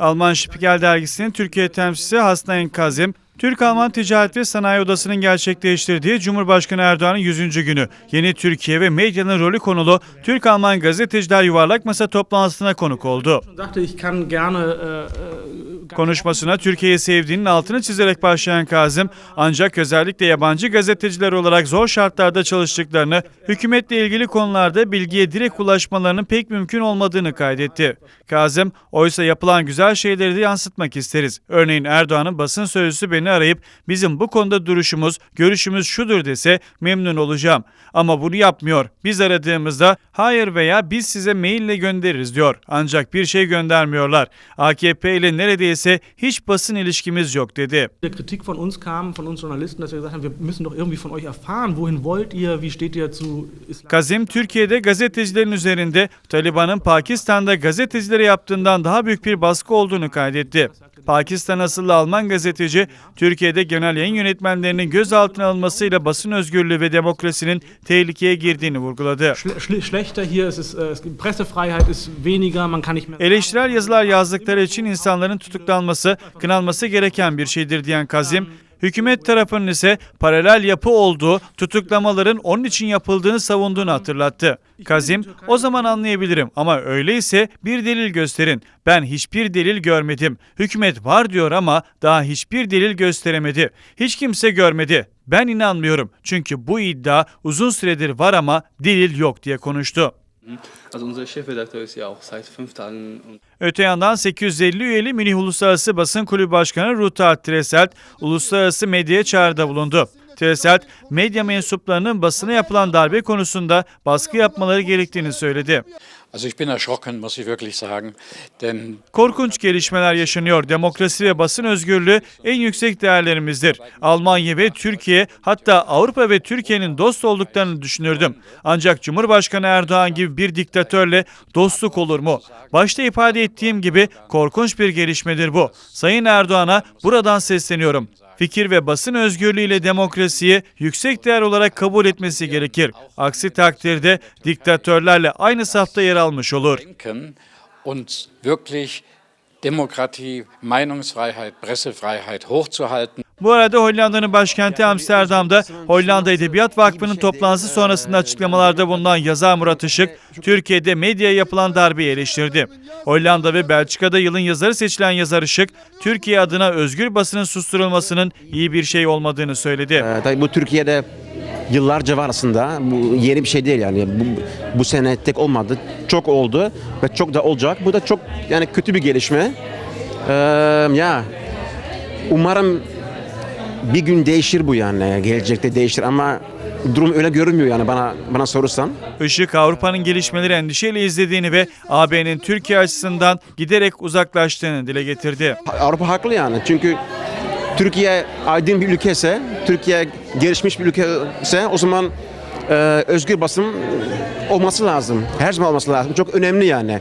Alman Spiegel dergisinin Türkiye temsilcisi Hasnain Kazim, Türk-Alman Ticaret ve Sanayi Odası'nın gerçekleştirdiği Cumhurbaşkanı Erdoğan'ın 100. günü Yeni Türkiye ve medyanın rolü konulu Türk-Alman gazeteciler yuvarlak masa toplantısına konuk oldu. Konuşmasına Türkiye'yi sevdiğinin altını çizerek başlayan Kazım, ancak özellikle yabancı gazeteciler olarak zor şartlarda çalıştıklarını, hükümetle ilgili konularda bilgiye direkt ulaşmalarının pek mümkün olmadığını kaydetti. Kazım, oysa yapılan güzel şeyleri de yansıtmak isteriz. Örneğin Erdoğan'ın basın sözcüsü beni arayıp bizim bu konuda duruşumuz, görüşümüz şudur dese memnun olacağım. Ama bunu yapmıyor. Biz aradığımızda hayır veya biz size maille göndeririz diyor. Ancak bir şey göndermiyorlar. AKP ile neredeyse hiç basın ilişkimiz yok dedi. die Kritik von uns kam, von uns Journalisten, dass wir gesagt haben, wir müssen doch irgendwie von euch erfahren, wohin wollt ihr, wie steht ihr zu Islam? Kazim Türkiye'de gazetecilerin üzerinde Taliban'ın Pakistan'da gazetecilere yaptığından daha büyük bir baskı olduğunu kaydetti. Pakistan asıllı Alman gazeteci Türkiye'de genel yayın yönetmenlerinin gözaltına alınmasıyla basın özgürlüğü ve demokrasinin tehlikeye girdiğini vurguladı. Äh, Eleştirel yazılar yazdıkları için insanların tutuklanması, kınanması gereken bir şeydir diyen Kazim, hükümet tarafının ise paralel yapı olduğu, tutuklamaların onun için yapıldığını savunduğunu hatırlattı. Kazim, o zaman anlayabilirim ama öyleyse bir delil gösterin. Ben hiçbir delil görmedim. Hükümet var diyor ama daha hiçbir delil gösteremedi. Hiç kimse görmedi. Ben inanmıyorum. Çünkü bu iddia uzun süredir var ama delil yok diye konuştu. Also unser Chefredakteur ist ja auch seit fünf Tagen Öte yandan 850 üyeli Münih Uluslararası Basın Kulübü Başkanı Ruta Treselt, uluslararası medyaya çağrıda bulundu. Treselt, medya mensuplarının basına yapılan darbe konusunda baskı yapmaları gerektiğini söyledi. Korkunç gelişmeler yaşanıyor. Demokrasi ve basın özgürlüğü en yüksek değerlerimizdir. Almanya ve Türkiye hatta Avrupa ve Türkiye'nin dost olduklarını düşünürdüm. Ancak Cumhurbaşkanı Erdoğan gibi bir diktatörle dostluk olur mu? Başta ifade ettiğim gibi korkunç bir gelişmedir bu. Sayın Erdoğan'a buradan sesleniyorum. Fikir ve basın özgürlüğüyle demokrasiyi yüksek değer olarak kabul etmesi gerekir. Aksi takdirde diktatörlerle aynı safta yer almış olur. Demokratie, Meinungsfreiheit, Pressefreiheit hochzuhalten. Bu arada Hollanda'nın başkenti Amsterdam'da Hollanda Edebiyat Vakfı'nın toplantısı sonrasında açıklamalarda bulunan yazar Murat Işık, Türkiye'de medyaya yapılan darbeyi eleştirdi. Hollanda ve Belçika'da yılın yazarı seçilen yazar Işık, Türkiye adına özgür basının susturulmasının iyi bir şey olmadığını söyledi. Ee, tabii bu Türkiye'de yıllarca var aslında. Bu yeni bir şey değil yani. Bu, bu sene tek olmadı. Çok oldu ve çok da olacak. Bu da çok yani kötü bir gelişme. Ee, ya umarım bir gün değişir bu yani. Gelecekte değişir ama durum öyle görünmüyor yani bana bana sorursan. Işık Avrupa'nın gelişmeleri endişeyle izlediğini ve AB'nin Türkiye açısından giderek uzaklaştığını dile getirdi. Avrupa haklı yani. Çünkü Türkiye aydın bir ülkese, Türkiye gelişmiş bir ülkese o zaman e, özgür basın olması lazım. Her zaman olması lazım. Çok önemli yani.